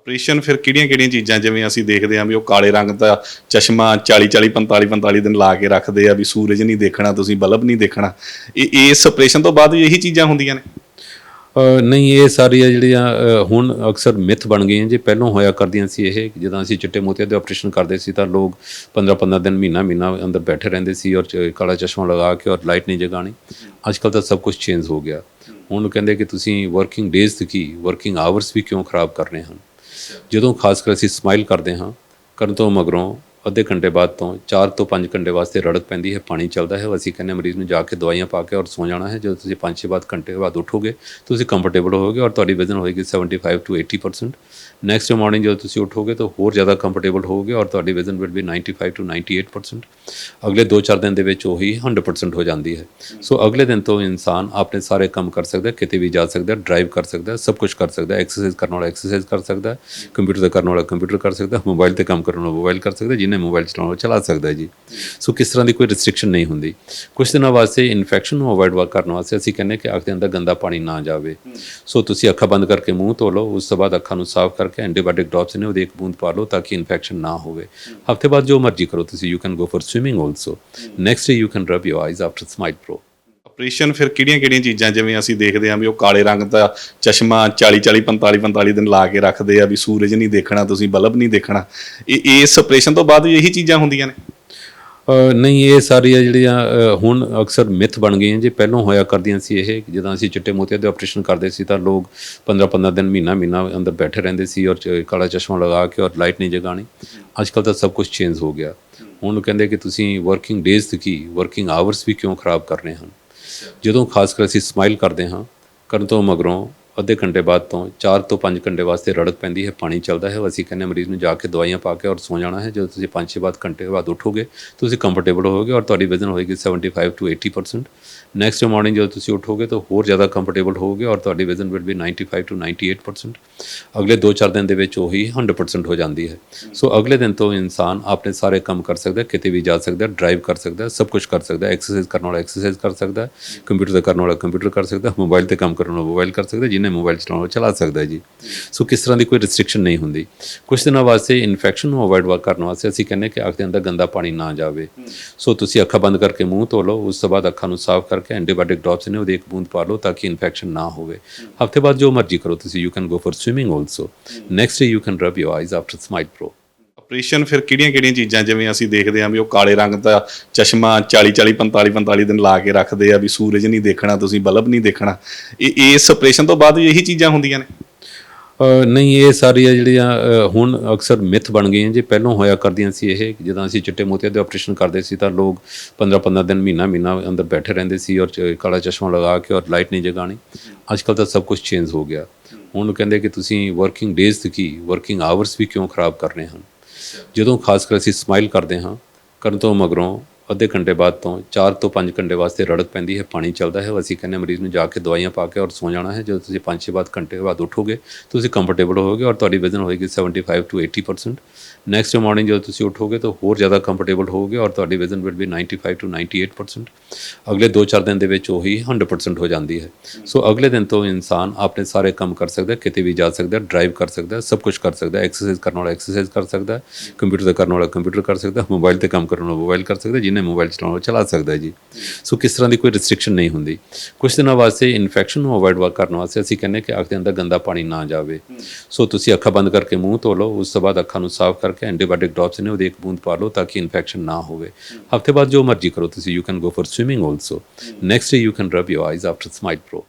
Operation ਫਿਰ ਕਿਹੜੀਆਂ-ਕਿਹੜੀਆਂ ਚੀਜ਼ਾਂ ਜਿਵੇਂ ਅਸੀਂ ਦੇਖਦੇ ਹਾਂ ਵੀ ਉਹ ਕਾਲੇ ਰੰਗ ਦਾ ਚਸ਼ਮਾ 40-40 45-45 ਦਿਨ ਲਾ ਕੇ ਰੱਖਦੇ ਆ ਵੀ ਸੂਰਜ ਨਹੀਂ ਦੇਖਣਾ, ਤੁਸੀਂ ਬਲਬ ਨਹੀਂ ਦੇਖਣਾ। ਇਹ ਇਸ ਆਪਰੇਸ਼ਨ ਤੋਂ ਬਾਅਦ ਵੀ ਇਹੀ ਚੀਜ਼ਾਂ ਹੁੰਦੀਆਂ ਨੇ। ਨਹੀਂ, ਇਹ ਸਾਰੀਆਂ ਜਿਹੜੀਆਂ ਹੁਣ ਅਕਸਰ ਮਿਥ ਬਣ ਗਈਆਂ ਜੇ, ਪਹਿਲਾਂ ਹੋਇਆ ਕਰਦੀਆਂ ਸੀ ਇਹ ਜਦੋਂ ਅਸੀਂ ਚਿੱਟੇ ਮੋਤੀਆਂ ਦੇ ਆਪਰੇਸ਼ਨ ਕਰਦੇ ਸੀ ਤਾਂ ਲੋਕ 15-15 ਦਿਨ ਮਹੀਨਾ ਮਹੀਨਾ ਅੰਦਰ ਬੈਠੇ ਰਹਿੰਦੇ ਸੀ ਔਰ ਚ- ਕਾਲਾ ਚਸ਼ਮਾ ਲਗਾ ਕੇ ਔਰ ਲਾਈਟ ਨਹੀਂ ਜਗਾਣੀ ਅੱਜ ਕੱਲ ਤਾਂ ਸਭ ਕੁਝ ਚੇਂਜ ਹੋ ਗਿਆ। ਹੁਣ ਕਹਿੰਦੇ ਕਿ ਤੁਸੀਂ ਵਰਕਿੰਗ ਡੇਜ਼ ਤੇ ਕੀ ਵਰਕਿੰਗ ਆਵਰਸ ਵੀ ਕਿਉਂ ਖਰਾਬ ਕਰਨੇ ਹਨ? ਜਦੋਂ ਖਾਸ ਕਰ ਅਸੀਂ ਸਮਾਈਲ ਕਰਦੇ ਹਾਂ ਕਰਨ ਤੋਂ ਮਗਰੋਂ ਅੱਧੇ ਘੰਟੇ ਬਾਅਦ ਤੋਂ 4 ਤੋਂ 5 ਘੰਟੇ ਵਾਸਤੇ ਰੜਕ ਪੈਂਦੀ ਹੈ, ਪਾਣੀ ਚੱਲਦਾ ਹੈ। ਅਸੀਂ ਕਹਿੰਦੇ ਮਰੀਜ਼ ਨੂੰ ਜਾ ਕੇ ਦਵਾਈਆਂ ਪਾ ਕੇ ਔਰ ਸੌ ਜਾਣਾ ਹੈ। ਜਦੋਂ ਤੁਸੀਂ 5-6 ਬਾਅਦ ਘੰਟੇ ਬਾਅਦ ਉੱਠੋਗੇ, ਤੁਸੀਂ ਕੰਫਰਟੇਬਲ ਹੋਵੋਗੇ ਔਰ ਤੁਹਾਡੀ ਵਿਜ਼ਨ ਹੋਏਗੀ 75 ਟੂ 80% ਨੈਕਸਟ ਮਾਰਨਿੰਗ ਜਦੋਂ ਤੁਸੀਂ ਉੱਠੋਗੇ ਤਾਂ ਹੋਰ ਜ਼ਿਆਦਾ ਕੰਫਰਟੇਬਲ ਹੋਵੋਗੇ ਔਰ ਤੁਹਾਡੀ ਵਿਜ਼ਨ ਵਿਲ ਬੀ 95 ਟੂ 98% ਅਗਲੇ 2-4 ਦਿਨ ਦੇ ਵਿੱਚ ਉਹੀ 100% ਹੋ ਜਾਂਦੀ ਹੈ। ਸੋ ਅਗਲੇ ਦਿਨ ਤੋਂ ਇਨਸਾਨ ਆਪਣੇ ਸਾਰੇ ਕੰਮ ਕਰ ਸਕਦਾ ਕਿਤੇ ਵੀ ਜਾ ਸਕਦਾ ਡਰਾਈਵ ਕਰ ਸਕਦਾ ਸਭ ਕੁਝ ਕਰ ਸਕਦਾ ਐਕਸਰਸਾਈਜ਼ ਕਰਨ ਵਾਲਾ ਐਕਸਰਸਾਈਜ਼ ਕਰ ਸਕਦਾ ਕੰਪਿਊਟਰ ਤੇ ਕਰਨ ਵਾਲਾ ਕੰਪਿਊਟਰ ਕਰ ਸਕਦਾ ਮੋਬਾਈਲ ਤੇ ਕੰਮ ਕਰਨ ਵਾਲਾ ਮੋਬਾਈਲ ਕਰ ਸਕਦਾ ਹੈ ਜਿਹਨੇ ਮੋਬਾਈਲ ਚਲਾਉਣਾ ਚਲਾ ਸਕਦਾ ਜੀ। ਸੋ ਕਿਸ ਤਰ੍ਹਾਂ ਦੀ ਕੋਈ ਰਿਸਟ੍ਰਿਕਸ਼ਨ ਨਹੀਂ ਹੁੰਦੀ। ਕੁਝ ਦਿਨਾਂ ਵਾਸਤੇ ਇਨਫੈਕਸ਼ਨ ਨੂੰ ਅਵੋਇਡ ਕਰਨ ਵਾਸਤੇ ਅਸੀਂ ਕਹਿੰਦੇ ਕਿ ਅੱਖ ਦੇ ਅੰਦਰ ਗੰਦਾ ਪਾਣੀ ਨਾ ਜਾਵੇ। ਸੋ ਤੁਸੀਂ ਅੱਖਾਂ ਬੰਦ ਕਰਕੇ ਮੂੰਹ ਧੋ ਲਓ, ਉਸ ਤੋਂ ਬਾਅਦ ਅੱਖਾਂ ਨੂੰ ਸਾਫ਼ ਕਰਕੇ ਐਂਟੀਬਾਇਓਟਿਕ ਡ੍ਰੌਪਸ ਨੇ ਉਹਦੀ ਇੱਕ ਬੂੰਦ ਪਾ ਲਓ ਤਾਂ ਕਿ ਇਨਫੈਕਸ਼ਨ ਨਾ ਹੋਵੇ। ਹਫ਼ਤੇ ਬਾਅਦ ਜੋ ਮਰਜ਼ੀ ਕਰੋ ਤੁਸੀਂ you can go for swimming also next day you can rub your eyes after smile pro operation ਫਿਰ ਕਿਹੜੀਆਂ-ਕਿਹੜੀਆਂ ਚੀਜ਼ਾਂ ਜਿਵੇਂ ਅਸੀਂ ਦੇਖਦੇ ਹਾਂ ਵੀ ਉਹ ਕਾਲੇ ਰੰਗ ਦਾ ਚਸ਼ਮਾ 40-40 45-45 ਦਿਨ ਲਾ ਕੇ ਰੱਖਦੇ ਆ ਵੀ ਸੂਰਜ ਨਹੀਂ ਦੇਖਣਾ, ਤੁਸੀਂ ਬਲਬ ਨਹੀਂ ਦੇਖਣਾ। ਇਹ ਇਸ ਆਪਰੇਸ਼ਨ ਤੋਂ ਬਾਅਦ ਵੀ ਇਹੀ ਚੀਜ਼ਾਂ ਹੁੰਦੀਆਂ ਨੇ। ਨਹੀਂ, ਇਹ ਸਾਰੀਆਂ ਜਿਹੜੀਆਂ ਹੁਣ ਅਕਸਰ ਮਿਥ ਬਣ ਗਈਆਂ ਜੇ। ਪਹਿਲਾਂ ਹੋਇਆ ਕਰਦੀਆਂ ਸੀ ਇਹ ਜਦੋਂ ਅਸੀਂ ਚਿੱਟੇ ਮੋਤੀਆਂ ਦੇ ਆਪਰੇਸ਼ਨ ਕਰਦੇ ਸੀ ਤਾਂ ਲੋਕ 15-15 ਦਿਨ ਮਹੀਨਾ ਮਹੀਨਾ ਅੰਦਰ ਬੈਠੇ ਰਹਿੰਦੇ ਸੀ ਔਰ ਚ- ਕਾਲਾ ਚਸ਼ਮਾ ਲਗਾ ਕੇ ਔਰ ਲਾਈਟ ਨਹੀਂ ਜਗਾਣੀ ਅੱਜ ਕੱਲ ਤਾਂ ਸਭ ਕੁਝ ਚੇਂਜ ਹੋ ਗਿਆ। ਹੁਣ ਕਹਿੰਦੇ ਕਿ ਤੁਸੀਂ ਵਰਕਿੰਗ ਡੇਜ਼ ਤੇ ਕੀ ਵਰਕਿੰਗ ਆਵਰਸ ਵੀ ਕਿਉਂ ਖਰਾਬ ਕਰਨੇ ਹਨ? ਜਦੋਂ ਖਾਸ ਕਰ ਅਸੀਂ ਸਮਾਈਲ ਕਰਦੇ ਹਾਂ ਕਰਨ ਤੋਂ ਮਗਰੋਂ ਅੱਧੇ ਘੰਟੇ ਬਾਅਦ ਤੋਂ 4 ਤੋਂ 5 ਘੰਟੇ ਵਾਸਤੇ ਰੜਕ ਪੈਂਦੀ ਹੈ, ਪਾਣੀ ਚੱਲਦਾ ਹੈ। ਅਸੀਂ ਕਹਿੰਦੇ ਹਾਂ ਮਰੀਜ਼ ਨੂੰ ਜਾ ਕੇ ਦਵਾਈਆਂ ਪਾ ਕੇ ਔਰ ਸੌ ਜਾਣਾ ਹੈ। ਜਦੋਂ ਤੁਸੀਂ 5-6 ਬਾਅਦ ਘੰਟੇ ਬਾਅਦ ਉੱਠੋਗੇ, ਤੁਸੀਂ ਕੰਫਰਟੇਬਲ ਹੋਵੋਗੇ ਔਰ ਤੁਹਾਡੀ ਵਿਜ਼ਨ ਹੋਏਗੀ 75 ਟੂ 80% ਨੈਕਸਟ ਮਾਰਨਿੰਗ ਜਦੋਂ ਤੁਸੀਂ ਉੱਠੋਗੇ ਤਾਂ ਹੋਰ ਜ਼ਿਆਦਾ ਕੰਫਰਟੇਬਲ ਹੋਵੋਗੇ ਔਰ ਤੁਹਾਡੀ ਵਿਜ਼ਨ ਵਿਲ ਬੀ 95 ਟੂ 98% ਅਗਲੇ 2-4 ਦਿਨ ਦੇ ਵਿੱਚ ਉਹੀ 100% ਹੋ ਜਾਂਦੀ ਹੈ। ਸੋ ਅਗਲੇ ਦਿਨ ਤੋਂ ਇਨਸਾਨ ਆਪਣੇ ਸਾਰੇ ਕੰਮ ਕਰ ਸਕਦਾ ਕਿਤੇ ਵੀ ਜਾ ਸਕਦਾ ਡਰਾਈਵ ਕਰ ਸਕਦਾ ਸਭ ਕੁਝ ਕਰ ਸਕਦਾ ਐਕਸਰਸਾਈਜ਼ ਕਰਨ ਵਾਲਾ ਐਕਸਰਸਾਈਜ਼ ਕਰ ਸਕਦਾ ਕੰਪਿਊਟਰ ਤੇ ਕਰਨ ਵਾਲਾ ਕੰਪਿਊਟਰ ਕਰ ਸਕਦਾ ਮੋਬਾਈਲ ਤੇ ਕੰਮ ਕਰਨ ਵਾਲਾ ਮੋਬਾਈਲ ਕਰ ਸਕਦਾ ਹੈ ਮੋਬਾਈਲ ਚਲਾਉਣਾ ਚਲਾ ਸਕਦਾ ਜੀ। ਸੋ ਕਿਸ ਤਰ੍ਹਾਂ ਦੀ ਕੋਈ ਰਿਸਟ੍ਰਿਕਸ਼ਨ ਨਹੀਂ ਹੁੰਦੀ। ਕੁਝ ਦਿਨਾਂ ਵਾਸਤੇ ਇਨਫੈਕਸ਼ਨ ਨੂੰ ਅਵੋਇਡ ਕਰਨ ਵਾਸਤੇ ਅਸੀਂ ਕਹਿੰਦੇ ਕਿ ਅੱਖ ਦੇ ਅੰਦਰ ਗੰਦਾ ਪਾਣੀ ਨਾ ਜਾਵੇ। ਸੋ ਤੁਸੀਂ ਅੱਖਾਂ ਬੰਦ ਕਰਕੇ ਮੂੰਹ ਧੋ ਲਓ, ਉਸ ਤੋਂ ਬਾਅਦ ਅੱਖਾਂ ਨੂੰ ਸਾਫ਼ ਕਰਕੇ ਐਂਟੀਬਾਇਓਟਿਕ ਡ੍ਰੌਪਸ ਨੇ ਉਹਦੀ ਇੱਕ ਬੂੰਦ ਪਾ ਲਓ ਤਾਂ ਕਿ ਇਨਫੈਕਸ਼ਨ ਨਾ ਹੋਵੇ। ਹਫ਼ਤੇ ਬਾਅਦ ਜੋ ਮਰਜ਼ੀ ਕਰੋ ਤੁਸੀਂ you can go for swimming also next day you can rub your eyes after smile pro operation ਫਿਰ ਕਿਹੜੀਆਂ-ਕਿਹੜੀਆਂ ਚੀਜ਼ਾਂ ਜਿਵੇਂ ਅਸੀਂ ਦੇਖਦੇ ਹਾਂ ਵੀ ਉਹ ਕਾਲੇ ਰੰਗ ਦਾ ਚਸ਼ਮਾ 40-40 45-45 ਦਿਨ ਲਾ ਕੇ ਰੱਖਦੇ ਆ ਵੀ ਸੂਰਜ ਨਹੀਂ ਦੇਖਣਾ, ਤੁਸੀਂ ਬਲਬ ਨਹੀਂ ਦੇਖਣਾ। ਇਹ ਇਸ ਆਪਰੇਸ਼ਨ ਤੋਂ ਬਾਅਦ ਵੀ ਇਹੀ ਚੀਜ਼ਾਂ ਹੁੰਦੀਆਂ ਨੇ। ਨਹੀਂ, ਇਹ ਸਾਰੀਆਂ ਜਿਹੜੀਆਂ ਹੁਣ ਅਕਸਰ ਮਿਥ ਬਣ ਗਈਆਂ ਜੇ। ਪਹਿਲਾਂ ਹੋਇਆ ਕਰਦੀਆਂ ਸੀ ਇਹ ਜਦੋਂ ਅਸੀਂ ਚਿੱਟੇ ਮੋਤੀਆਂ ਦੇ ਆਪਰੇਸ਼ਨ ਕਰਦੇ ਸੀ ਤਾਂ ਲੋਕ 15-15 ਦਿਨ ਮਹੀਨਾ ਮਹੀਨਾ ਅੰਦਰ ਬੈਠੇ ਰਹਿੰਦੇ ਸੀ ਔਰ ਚ- ਕਾਲਾ ਚਸ਼ਮਾ ਲਗਾ ਕੇ ਔਰ ਲਾਈਟ ਨਹੀਂ ਜਗਾਣੀ ਅੱਜ ਕੱਲ ਤਾਂ ਸਭ ਕੁਝ ਚੇਂਜ ਹੋ ਗਿਆ। ਹੁਣ ਕਹਿੰਦੇ ਕਿ ਤੁਸੀਂ ਵਰਕਿੰਗ ਡੇਜ਼ ਤੇ ਕੀ ਵਰਕਿੰਗ ਆਵਰਸ ਵੀ ਕਿਉਂ ਖਰਾਬ ਕਰਨੇ ਹਨ? ਜਦੋਂ ਖਾਸ ਕਰ ਅਸੀਂ ਸਮਾਈਲ ਕਰਦੇ ਹਾਂ ਕਰਨ ਤੋਂ ਮਗਰੋਂ ਅੱਧੇ ਘੰਟੇ ਬਾਅਦ ਤੋਂ 4 ਤੋਂ 5 ਘੰਟੇ ਵਾਸਤੇ ਰੜਕ ਪੈਂਦੀ ਹੈ, ਪਾਣੀ ਚੱਲਦਾ ਹੈ। ਅਸੀਂ ਕਹਿੰਦੇ ਮਰੀਜ਼ ਨੂੰ ਜਾ ਕੇ ਦਵਾਈਆਂ ਪਾ ਕੇ ਔਰ ਸੌ ਜਾਣਾ ਹੈ। ਜਦੋਂ ਤੁਸੀਂ 5-6 ਬਾਅਦ ਘੰਟੇ ਬਾਅਦ ਉੱਠੋਗੇ, ਤੁਸੀਂ ਕੰਫਰਟੇਬਲ ਹੋਵੋਗੇ ਔਰ ਤੁਹਾਡੀ ਵਿਜ਼ਨ ਹੋਏਗੀ 75 ਟੂ 80% ਨੈਕਸਟ ਮਾਰਨਿੰਗ ਜਦੋਂ ਤੁਸੀਂ ਉੱਠੋਗੇ ਤਾਂ ਹੋਰ ਜ਼ਿਆਦਾ ਕੰਫਰਟੇਬਲ ਹੋਵੋਗੇ ਔਰ ਤੁਹਾਡੀ ਵਿਜ਼ਨ ਵਿਲ ਬੀ 95 ਟੂ 98% ਅਗਲੇ 2-4 ਦਿਨ ਦੇ ਵਿੱਚ ਉਹੀ 100% ਹੋ ਜਾਂਦੀ ਹੈ। ਸੋ ਅਗਲੇ ਦਿਨ ਤੋਂ ਇਨਸਾਨ ਆਪਣੇ ਸਾਰੇ ਕੰਮ ਕਰ ਸਕਦਾ ਕਿਤੇ ਵੀ ਜਾ ਸਕਦਾ ਡਰਾਈਵ ਕਰ ਸਕਦਾ ਸਭ ਕੁਝ ਕਰ ਸਕਦਾ ਐਕਸਰਸਾਈਜ਼ ਕਰਨ ਵਾਲਾ ਐਕਸਰਸਾਈਜ਼ ਕਰ ਸਕਦਾ ਕੰਪਿਊਟਰ ਤੇ ਕਰਨ ਵਾਲਾ ਕੰਪਿਊਟਰ ਕਰ ਸਕਦਾ ਮੋਬਾਈਲ ਤੇ ਕੰਮ ਕਰਨ ਵਾਲਾ ਮੋਬਾਈਲ ਕਰ ਸਕਦਾ ਹੈ ਜਿਹਨੇ ਮੋਬਾਈਲ ਚਲਾਉਣਾ ਚਲਾ ਸਕਦਾ ਜੀ। ਸੋ ਕਿਸ ਤਰ੍ਹਾਂ ਦੀ ਕੋਈ ਰਿਸਟ੍ਰਿਕਸ਼ਨ ਨਹੀਂ ਹੁੰਦੀ। ਕੁਝ ਦਿਨਾਂ ਵਾਸਤੇ ਇਨਫੈਕਸ਼ਨ ਨੂੰ ਅਵੋਇਡ ਕਰਨ ਵਾਸਤੇ ਅਸੀਂ ਕਹਿੰਦੇ ਕਿ ਅੱਖ ਦੇ ਅੰਦਰ ਗੰਦਾ ਪਾਣੀ ਨਾ ਜਾਵੇ। ਸੋ ਤੁਸੀਂ ਅੱਖਾਂ ਬੰਦ ਕਰਕੇ ਮੂੰਹ ਧੋ ਲਓ, ਉਸ ਤੋਂ ਬਾਅਦ ਅੱਖਾਂ ਨੂੰ ਸਾਫ਼ ਕਰਕੇ ਐਂਟੀਬਾਇਓਟਿਕ ਡ੍ਰੌਪਸ ਨੇ ਉਹਦੀ ਇੱਕ ਬੂੰਦ ਪਾ ਲਓ ਤਾਂ ਕਿ ਇਨਫੈਕਸ਼ਨ ਨਾ ਹੋਵੇ। ਹਫ਼ਤੇ ਬਾਅਦ ਜੋ ਮਰਜ਼ੀ ਕਰੋ ਤੁਸੀਂ you can go for swimming also next day you can rub your eyes after smile pro